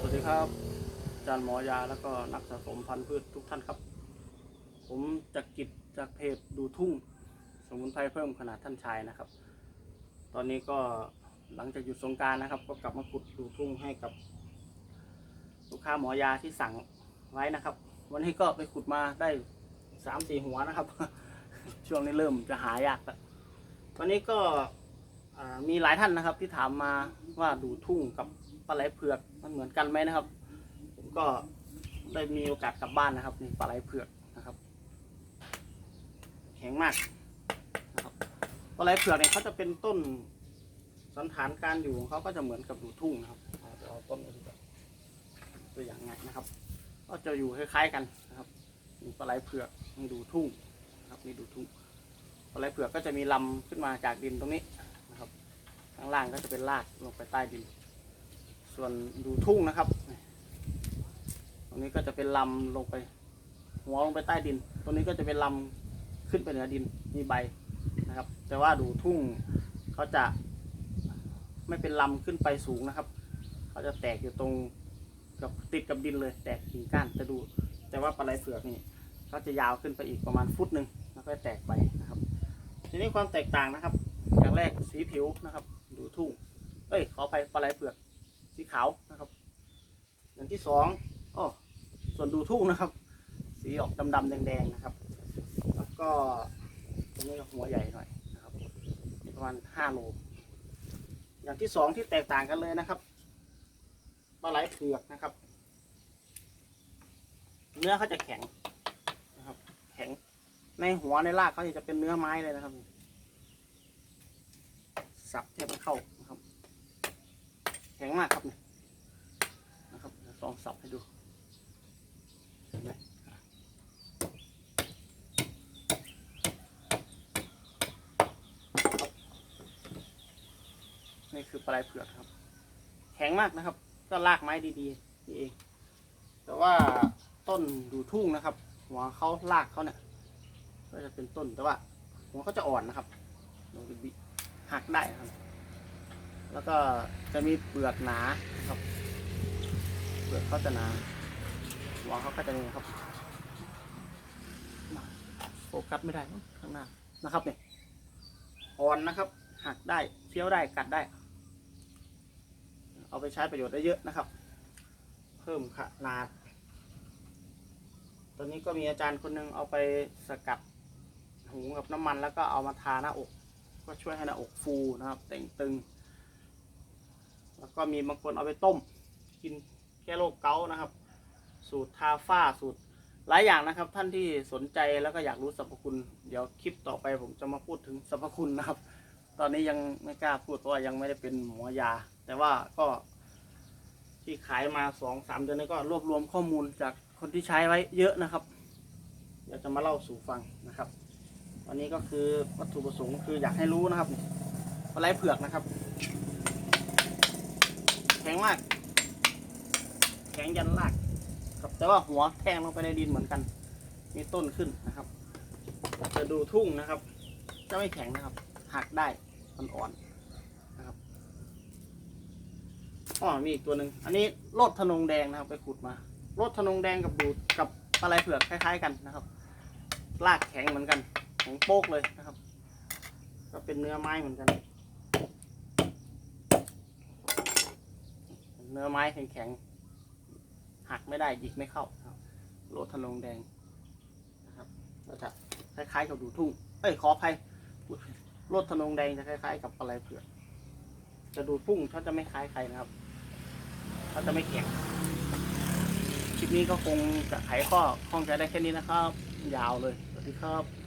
สวัสดีครับอาจารย์หมอยาแล้วก็นักสะสมพันธุ์พืชทุกท่านครับ ผมจากกิจจากเพจดูทุ่ง สมุนไพรเพิ่มขนาดท่านชายนะครับ ตอนนี้ก็หลังจากหยุดสงการนะครับ ก็กลับมาขุดดูทุ่งให้กับ ลูกค้าหมอยาที่สั่งไว้นะครับ วันนี้ก็ไปขุดมาได้สามสี่หัวนะครับ ช่วงนี้เริ่มจะหายากแล้ววันนี้ก็มีหลายท่านนะครับที่ถามมาว่าดูทุ่งกับปลาไหลเผือก มันเหมือนกันไหมนะครับ ผมก็ได้มีโอกาสกลับบ้านนะครับนี่ปลาไหลเผือกนะครับ แข็งมากนะครับปลาไหลเผือกเนี่ยเขาจะเป็นต้นสันฐานการอยู่ของเขาก็จะเหมือนกับดูทุ่งนะครับเอาต้นมตัวอย่างง่ายนะครับ ก็จะอยู่คล้ายๆกันนะครับมีปลาไหลเผือกมีดูทุ่งนะครับมีดูทุ่งปลาไหลเผือกก็จะมีลำขึ้นมาจากดินตรงนี้นะครับข้างล่างก็จะเป็นรากลงไปใต้ดิน ส่วนดูทุ่งนะครับ ตรงนี้ก็จะเป็นลำลงไป หัวลงไปใต้ดิน ตรงนี้ก็จะเป็นลำขึ้นไปเหนือดิน มีใบนะครับ แต่ว่าดูทุ่งเขาจะไม่เป็นลำขึ้นไปสูงนะครับ เขาจะแตกอยู่ตรงกับติดกับดินเลย แตกกิ่งก้านจะดู แต่ว่าปลาไหลเผือกนี่เขาจะยาวขึ้นไปอีกประมาณฟุตหนึ่งแล้วก็แตกไปนะครับ ทีนี้ความแตกต่างนะครับ อย่างแรกสีผิวนะครับ ดูทุ่ง เอ้ยขอไปปลาไหลเผือก สีขาวนะครับอย่างที่สองอ้อส่วนดูทุ่งนะครับ สีออกดำๆแดงๆนะครับ แล้วก็ตรงนี้หัวใหญ่หน่อยนะครับประมาณห้าโลอย่างที่สองที่แตกต่างกันเลยนะครับปลาไหลเผือกนะครับ เนื้อเขาจะแข็งนะครับ แข็งในหัวในรากเขาจะเป็นเนื้อไม้เลยนะครับ สับแทบไม่เข้านะครับ แข็งมากครับเนี่ยนะครับลองสับให้ดูเห็นไหมนี่คือปลายเผือกครับ แข็งมากนะครับ ก็ลากไม้ดีๆนี่เอง แต่ว่าต้นดูทุ่งนะครับ หัวเขาลากเขาเนี่ยก็จะเป็นต้นแต่ว่าหัวเขาจะอ่อนนะครับลงไปบิหักได้ครับ แล้วก็จะมีเปลือกหนาครับ เปลือกเขาจะหนาหัวเขาก็จะนี่ครับโฟกัสไม่ได้ข้างหน้านะครับเนี่ยอ่อนนะครับ หักได้เคี้ยวได้กัดได้ เอาไปใช้ประโยชน์ได้เยอะนะครับ เพิ่มขนาดตอนนี้ก็มีอาจารย์คนหนึงเอาไปสกัดหุงกับน้ำมันแล้วก็เอามาทาหน้าอก ก็ช่วยให้หน้าอกฟูนะครับ แต่งตึง แล้วก็มีบางคนเอาไปต้ม กินแก้โรคเกาต์นะครับ สูตรทาฝ้าสูตรหลายอย่างนะครับ ท่านที่สนใจแล้วก็อยากรู้สรรพคุณ เดี๋ยวคลิปต่อไปผมจะมาพูดถึงสรรพคุณนะครับ ตอนนี้ยังไม่กล้าพูดเพราะว่ายังไม่ได้เป็นหมอยา แต่ว่าก็ ที่ขายมาสองสามเดือนนี้ก็รวบรวมข้อมูลจากคนที่ใช้ไว้เยอะนะครับ เดี๋ยวจะมาเล่าสู่ฟังนะครับวันนี้ก็คือวัตถุประสงค์คืออยากให้รู้นะครับปลาไหลเผือกนะครับ ข็งมาก แข็งยันรากครับแต่ว่าหัวแทงลงไปในดินเหมือนกัน มีต้นขึ้นนะครับ จะดูทุ่งนะครับ จะไม่แข็งนะครับ หักได้อ่อนๆนะครับอ๋อมีอีกตัวหนึ่งอันนี้โลดทนงแดงนะครับ ไปขุดมาโลดทนงแดงกับดูดกับปลาไหลเผือกคล้าย ๆ กันนะครับรากแข็งเหมือนกันแข็งโป๊กเลยนะครับ ก็เป็นเนื้อไม้เหมือนกัน เนื้อไม้แข็งๆหักไม่ได้หยิกไม่เข้าครับโลทนงแดงนะครับก็จะคล้ายๆกับดูทุ่งเอ้ยขออภัยโลทนงแดงจะคล้าย ๆ กับอะไรเผือกจะดูทุ่งเขาจะไม่คล้ายใครนะครับเขาจะไม่แข็งคลิปนี้ก็คงจะไขข้อข้องใจได้แค่นี้นะครับ ยาวเลยสวัสดีครับ